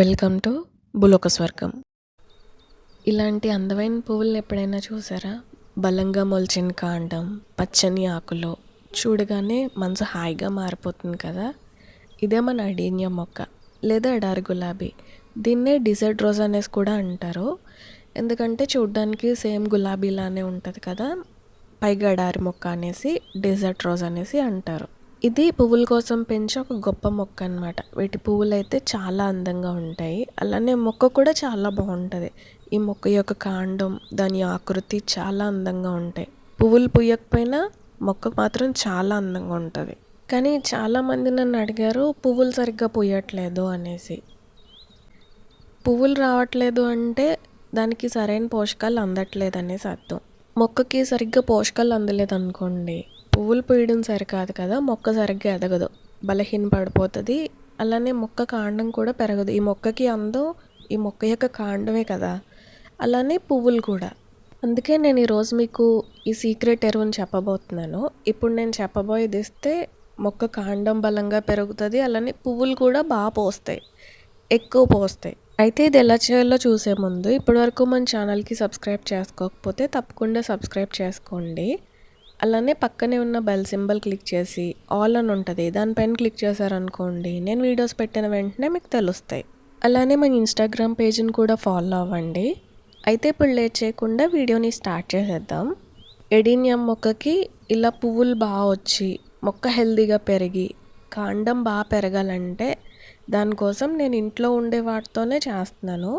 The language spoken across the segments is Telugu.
వెల్కమ్ టు బులోక స్వర్గం. ఇలాంటి అందమైన పువ్వులను ఎప్పుడైనా చూసారా? బలంగా మొలిచిన కాండం పచ్చని ఆకులో చూడగానే మనసు హాయిగా మారిపోతుంది కదా? ఇదే మన అడీనియా మొక్క లేదా ఎడారి గులాబీ. దీన్నే డిజర్ట్ రోజ్ అనేసి కూడా అంటారు. ఎందుకంటే చూడడానికి సేమ్ గులాబీలానే ఉంటుంది కదా? పైగా ఎడారి మొక్క అనేసి డిజర్ట్ రోజ్ అనేసి అంటారు. ఇది పువ్వుల కోసం పెంచే ఒక గొప్ప మొక్క అనమాట వీటి పువ్వులు అయితే చాలా అందంగా ఉంటాయి. అలానే మొక్క కూడా చాలా బాగుంటుంది. ఈ మొక్క యొక్క కాండం దాని ఆకృతి చాలా అందంగా ఉంటాయి. పువ్వులు పుయ్యకపోయినా మొక్క మాత్రం చాలా అందంగా ఉంటుంది. కానీ చాలామంది నన్ను అడిగారు పువ్వులు సరిగ్గా పుయ్యట్లేదు అనేసి. పువ్వులు రావట్లేదు అంటే దానికి సరైన పోషకాలు అందట్లేదు అనేసి అర్థం. మొక్కకి సరిగ్గా పోషకాలు అందలేదు అనుకోండి పువ్వులు పూయడం సరికాదు కదా మొక్క సరిగ్గా ఎదగదు బలహీన పడిపోతుంది. అలానే మొక్క కాండం కూడా పెరగదు. ఈ మొక్కకి అందం ఈ మొక్క యొక్క కాండమే కదా. అలానే పువ్వులు కూడా. అందుకే నేను ఈరోజు మీకు ఈ సీక్రెట్ ఎరువుని చెప్పబోతున్నాను. ఇప్పుడు నేను చెప్పబోయేది ఇస్తే మొక్క కాండం బలంగా పెరుగుతుంది అలానే పువ్వులు కూడా బాగా పోస్తాయి ఎక్కువ పోస్తాయి. అయితే ఇది ఎలా చేయాలో చూసే ముందు ఇప్పటివరకు మన ఛానల్కి సబ్స్క్రైబ్ చేసుకోకపోతే తప్పకుండా సబ్స్క్రైబ్ చేసుకోండి. అలానే పక్కనే ఉన్న బెల్ సింబల్ క్లిక్ చేసి ఆల్ అని ఉంటుంది దానిపైన క్లిక్ చేశారనుకోండి నేను వీడియోస్ పెట్టిన వెంటనే మీకు తెలుస్తాయి. అలానే మన ఇన్స్టాగ్రామ్ పేజ్ని కూడా ఫాలో అవ్వండి. అయితే ఇప్పుడు లేట్ చేయకుండా వీడియోని స్టార్ట్ చేసేద్దాం. ఎడీనియం మొక్కకి ఇలా పువ్వులు బాగా వచ్చి మొక్క హెల్దీగా పెరిగి కాండం బాగా పెరగాలంటే దానికోసం నేను ఇంట్లో ఉండే వాటితోనే చేస్తున్నాను.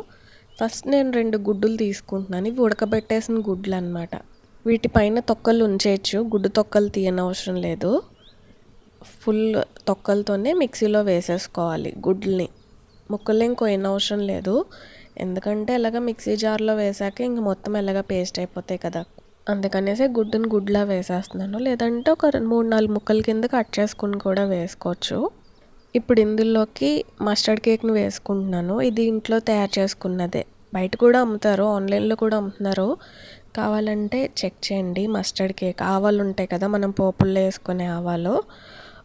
ఫస్ట్ నేను రెండు గుడ్డులు తీసుకుంటున్నాను ఇవి ఉడకబెట్టేసిన గుడ్లు అనమాట వీటిపైన తొక్కలు ఉంచేయచ్చు. గుడ్డు తొక్కలు తీయనవసరం లేదు. ఫుల్ తొక్కలతోనే మిక్సీలో వేసేసుకోవాలి గుడ్లని. ముక్కలేం అవసరం లేదు. ఎందుకంటే ఎలాగ మిక్సీ జార్లో వేసాక ఇంక మొత్తం ఎలాగ పేస్ట్ అయిపోతాయి కదా. అందుకనేసి గుడ్డుని గుడ్లా వేసేస్తున్నాను. లేదంటే ఒక మూడు నాలుగు ముక్కల కింద కట్ చేసుకుని కూడా వేసుకోవచ్చు. ఇప్పుడు ఇందులోకి మస్టర్డ్ కేక్ని వేసుకుంటున్నాను. ఇది ఇంట్లో తయారు చేసుకున్నదే. బయట కూడా అమ్ముతారు. ఆన్లైన్లో కూడా అమ్ముతున్నారు. కావాలంటే చెక్ చేయండి. Mustard cake. ఆవాలు ఉంటాయి కదా మనం పోపుల్లో వేసుకునే ఆవాలు.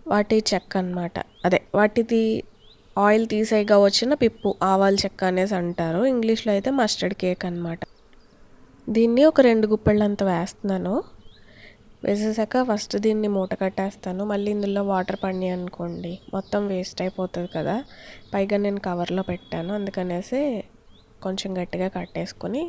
వాటి చెక్క అనమాట అదే వాటిది ఆయిల్ తీసేయగా వచ్చిన పిప్పు ఆవాల చెక్క అనేసి అంటారు. ఇంగ్లీష్లో అయితే మస్టర్డ్ కేక్ అనమాట దీన్ని ఒక రెండు గుప్పెళ్ళంత వేస్తున్నాను. వేసేసాక ఫస్ట్ దీన్ని మూట కట్టేస్తాను. మళ్ళీ ఇందులో వాటర్ పడినాయి అనుకోండి మొత్తం వేస్ట్ అయిపోతుంది కదా. పైగా నేను కవర్లో పెట్టాను. అందుకనేసి కొంచెం గట్టిగా కట్టేసుకొని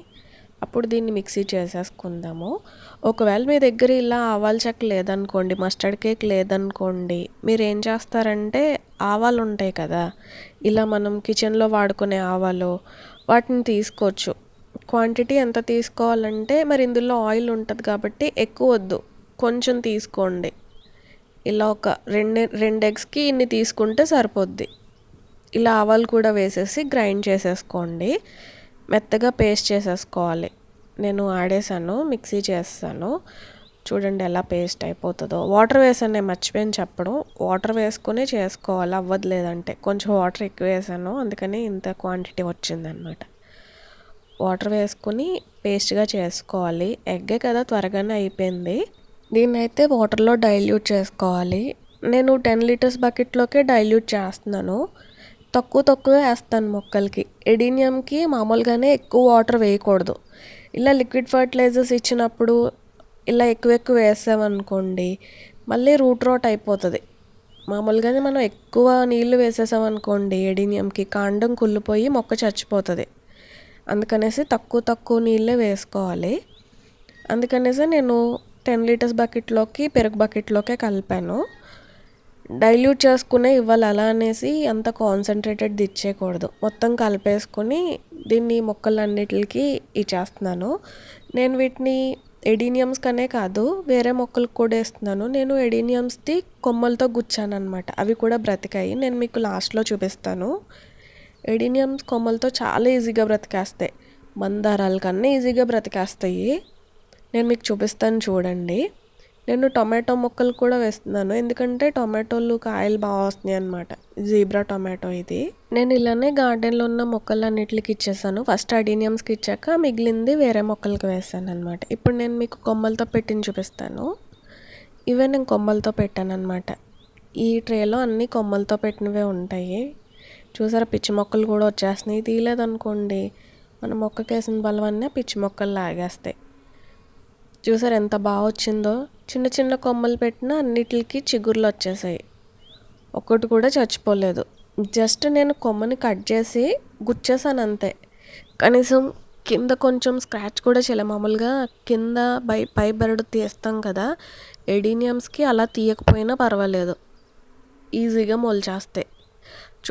అప్పుడు దీన్ని మిక్సీ చేసేసుకుందాము. ఒకవేళ మీ దగ్గర ఇలా ఆవాల చెక్క లేదనుకోండి మస్టర్డ్ కేక్ లేదనుకోండి మీరు ఏం చేస్తారంటే ఆవాలు ఉంటాయి కదా ఇలా మనం కిచెన్లో వాడుకునే ఆవాలు వాటిని తీసుకోవచ్చు. క్వాంటిటీ ఎంత తీసుకోవాలంటే మరి ఇందులో ఆయిల్ ఉంటుంది కాబట్టి ఎక్కువ వద్దు కొంచెం తీసుకోండి. ఇలా ఒక రెండు రెండు ఎగ్స్కి ఇన్ని తీసుకుంటే సరిపోద్ది. ఇలా ఆవాలు కూడా వేసేసి గ్రైండ్ చేసేసుకోండి. మెత్తగా పేస్ట్ చేసేసుకోవాలి. నేను ఆడేసాను మిక్సీ చేస్తాను. చూడండి ఎలా పేస్ట్ అయిపోతుందో. వాటర్ వేసాను నేను మర్చిపోయాను చెప్పడం. వాటర్ వేసుకుని చేసుకోవాలి అవ్వదు లేదంటే కొంచెం వాటర్ ఎక్కువ వేసాను అందుకని ఇంత క్వాంటిటీ వచ్చిందనమాట. వాటర్ వేసుకుని పేస్ట్గా చేసుకోవాలి. ఎగ్గే కదా త్వరగానే అయిపోయింది. దీన్ని అయితే వాటర్లో డైల్యూట్ చేసుకోవాలి. నేను టెన్ లీటర్స్ బకెట్లోకే డైల్యూట్ చేస్తున్నాను. తక్కువ తక్కువ వేస్తాను మొక్కలకి. ఎడీనియంకి మామూలుగానే ఎక్కువ వాటర్ వేయకూడదు. ఇలా లిక్విడ్ ఫర్టిలైజర్స్ ఇచ్చినప్పుడు ఇలా ఎక్కువ ఎక్కువ వేసామనుకోండి మళ్ళీ రూట్ రోట్ అయిపోతుంది. మామూలుగానే మనం ఎక్కువ నీళ్ళు వేసేసామనుకోండి ఎడీనియంకి కాండం కుళ్ళిపోయి మొక్క చచ్చిపోతుంది. అందుకనేసి తక్కువ తక్కువ నీళ్ళే వేసుకోవాలి. అందుకనేసి నేను టెన్ లీటర్స్ బకెట్లోకి పెరుగు బకెట్లోకే కలిపాను. డైల్యూట్ చేసుకునే ఇవ్వాలి అలా అనేసి అంత కాన్సన్ట్రేటెడ్ ఇచ్చేయకూడదు. మొత్తం కలిపేసుకొని దీన్ని మొక్కలన్నిటికి ఇచ్చేస్తున్నాను. నేను వీటిని ఎడీనియమ్స్ కనే కాదు వేరే మొక్కలకు కూడా వేస్తున్నాను. నేను ఎడీనియమ్స్ది కొమ్మలతో గుచ్చాను అనమాట అవి కూడా బ్రతికాయి. నేను మీకు లాస్ట్లో చూపిస్తాను. ఎడీనియమ్స్ కొమ్మలతో చాలా ఈజీగా బ్రతికేస్తాయి. మందారాల కన్నా ఈజీగా బ్రతికేస్తాయి. నేను మీకు చూపిస్తాను చూడండి. నేను టొమాటో మొక్కలు కూడా వేస్తున్నాను. ఎందుకంటే టొమాటోలు కాయలు బాగా వస్తున్నాయి అనమాట జీబ్రా టొమాటో ఇది. నేను ఇలానే గార్డెన్లో ఉన్న మొక్కలన్నిటికి ఇచ్చేసాను. ఫస్ట్ అడీనియమ్స్కి ఇచ్చాక మిగిలింది వేరే మొక్కలకి వేసాను అనమాట ఇప్పుడు నేను మీకు కొమ్మలతో పెట్టిన చూపిస్తాను. ఇవే నేను కొమ్మలతో పెట్టాను అనమాట ఈ ట్రేలో అన్ని కొమ్మలతో పెట్టినవే ఉంటాయి. చూసారా పిచ్చి మొక్కలు కూడా వచ్చేస్తున్నాయి. తీయలేదనుకోండి మన మొక్కకేసిన బలవన్నీ పిచ్చి మొక్కలు లాగేస్తాయి. చూసారు ఎంత బాగా వచ్చిందో? చిన్న చిన్న కొమ్మలు పెట్టిన అన్నిటికి చిగుర్లు వచ్చేసాయి. ఒక్కటి కూడా చచ్చిపోలేదు. జస్ట్ నేను కొమ్మని కట్ చేసి గుచ్చేసాను అంతే. కనీసం కింద కొంచెం స్క్రాచ్ కూడా చేయలే. మామూలుగా కింద పై పై బెరడు తీస్తాం కదా ఎడీనియమ్స్కి అలా తీయకపోయినా పర్వాలేదు. ఈజీగా మొలిచేస్తాయి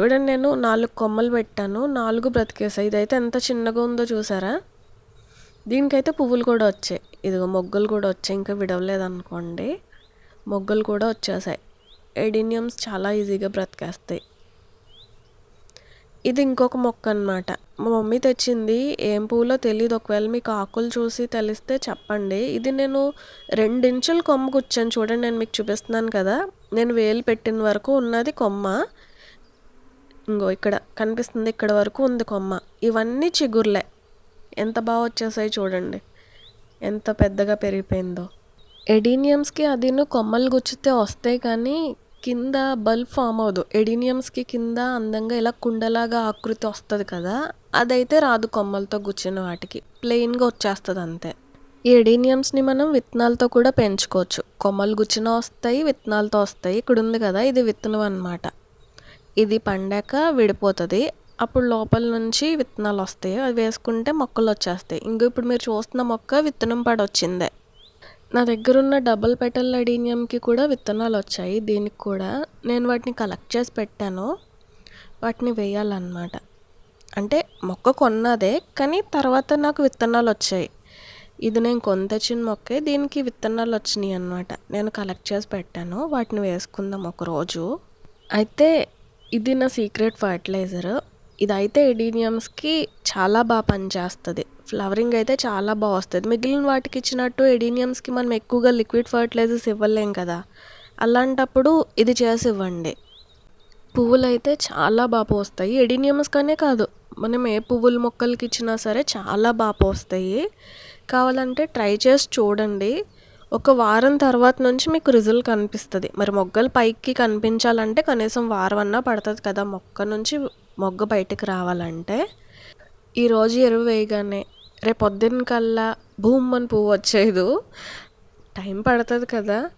చూడండి నేను నాలుగు కొమ్మలు పెట్టాను. నాలుగు బ్రతికేసాయి. ఇదైతే ఎంత చిన్నగా ఉందో చూసారా? దీనికైతే పువ్వులు కూడా వచ్చాయి. ఇదిగో మొగ్గలు కూడా వచ్చాయి. ఇంకా విడవలేదనుకోండి. మొగ్గలు కూడా వచ్చేసాయి. ఎడినియమ్స్ చాలా ఈజీగా బ్రతికేస్తాయి. ఇది ఇంకొక మొక్క అనమాట మా మమ్మీ తెచ్చింది. ఏం పువ్వులో తెలియదు ఒకవేళ మీకు ఆకులు చూసి తెలిస్తే చెప్పండి. ఇది నేను రెండించులు కొమ్మ కూర్చాను చూడండి నేను మీకు చూపిస్తున్నాను కదా. నేను వేలు పెట్టిన వరకు ఉన్నది కొమ్మ. ఇంగో ఇక్కడ కనిపిస్తుంది. ఇక్కడ వరకు ఉంది కొమ్మ. ఇవన్నీ చిగుర్లే. ఎంత బాగా వచ్చేసాయి చూడండి. ఎంత పెద్దగా పెరిగిపోయిందో. ఎడీనియమ్స్కి అదిను కొమ్మలు గుచ్చితే వస్తాయి కానీ కింద బల్బ్ ఫామ్ అవ్వదు. ఎడీనియమ్స్కి కింద అందంగా ఇలా కుండలాగా ఆకృతి వస్తుంది కదా అదైతే రాదు కొమ్మలతో గుచ్చిన వాటికి. ప్లెయిన్గా వచ్చేస్తుంది అంతే. ఈ ఎడీనియమ్స్ని మనం విత్తనాలతో కూడా పెంచుకోవచ్చు. కొమ్మలు గుచ్చిన వస్తాయి విత్తనాలతో వస్తాయి. ఇక్కడ ఉంది కదా ఇది విత్తనం అనమాట ఇది పండాక విడిపోతుంది. అప్పుడు లోపల నుంచి విత్తనాలు వస్తాయి. అవి వేసుకుంటే మొక్కలు వచ్చేస్తాయి. ఇంక ఇప్పుడు మీరు చూస్తున్న మొక్క విత్తనం పడొచ్చిందే నా దగ్గర ఉన్న డబుల్ పెటల్ అడీనియంకి కూడా విత్తనాలు వచ్చాయి. దీనికి కూడా నేను వాటిని కలెక్ట్ చేసి పెట్టాను. వాటిని వేయాలన్నమాట. అంటే మొక్క కొన్నదే కానీ తర్వాత నాకు విత్తనాలు వచ్చాయి. ఇది నేను కొని తెచ్చిన మొక్కే దీనికి విత్తనాలు వచ్చినాయి అనమాట నేను కలెక్ట్ చేసి పెట్టాను. వాటిని వేసుకుందాం ఒకరోజు అయితే ఇది నా సీక్రెట్ ఫర్టిలైజర్. ఇదైతే ఎడీనియమ్స్కి చాలా బాగా పనిచేస్తుంది. ఫ్లవరింగ్ అయితే చాలా బాగా వస్తుంది. మిగిలిన వాటికి ఇచ్చినట్టు ఎడీనియమ్స్కి మనం ఎక్కువగా లిక్విడ్ ఫర్టిలైజర్స్ ఇవ్వలేం కదా. అలాంటప్పుడు ఇది చేసి ఇవ్వండి. పువ్వులు అయితే చాలా బాగా పోస్తాయి. ఎడీనియమ్స్ కానే కాదు మనం ఏ పువ్వుల మొక్కలకి ఇచ్చినా సరే చాలా బాగా పోస్తాయి. కావాలంటే ట్రై చేసి చూడండి. ఒక వారం తర్వాత నుంచి మీకు రిజల్ట్ కనిపిస్తుంది. మరి మొగ్గలు పైకి కనిపించాలంటే కనీసం వారం అన్నా పడుతుంది కదా మొక్క నుంచి మొగ్గ బయటకు రావాలంటే ఈరోజు ఎరువు వేయగానే రేపు పొద్దున్న కల్లా భూమ్ పువ్వు వచ్చేదు. టైం పడుతుంది కదా.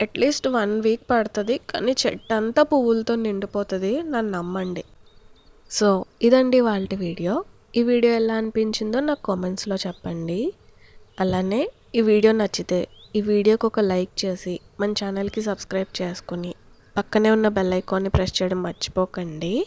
అట్లీస్ట్ వన్ వీక్ పడుతుంది కానీ చెట్టు అంతా పువ్వులతో నిండిపోతుంది. నన్ను నమ్మండి. సో ఇదండి వాళ్ళ వీడియో. ఈ వీడియో ఎలా అనిపించిందో నాకు కామెంట్స్లో చెప్పండి. అలానే ఈ వీడియో నచ్చితే ఈ వీడియోకి ఒక లైక్ చేసి మన ఛానల్కి సబ్స్క్రైబ్ చేసుకుని పక్కనే ఉన్న బెల్ ఐకాన్ని ప్రెస్ చేయడం మర్చిపోకండి.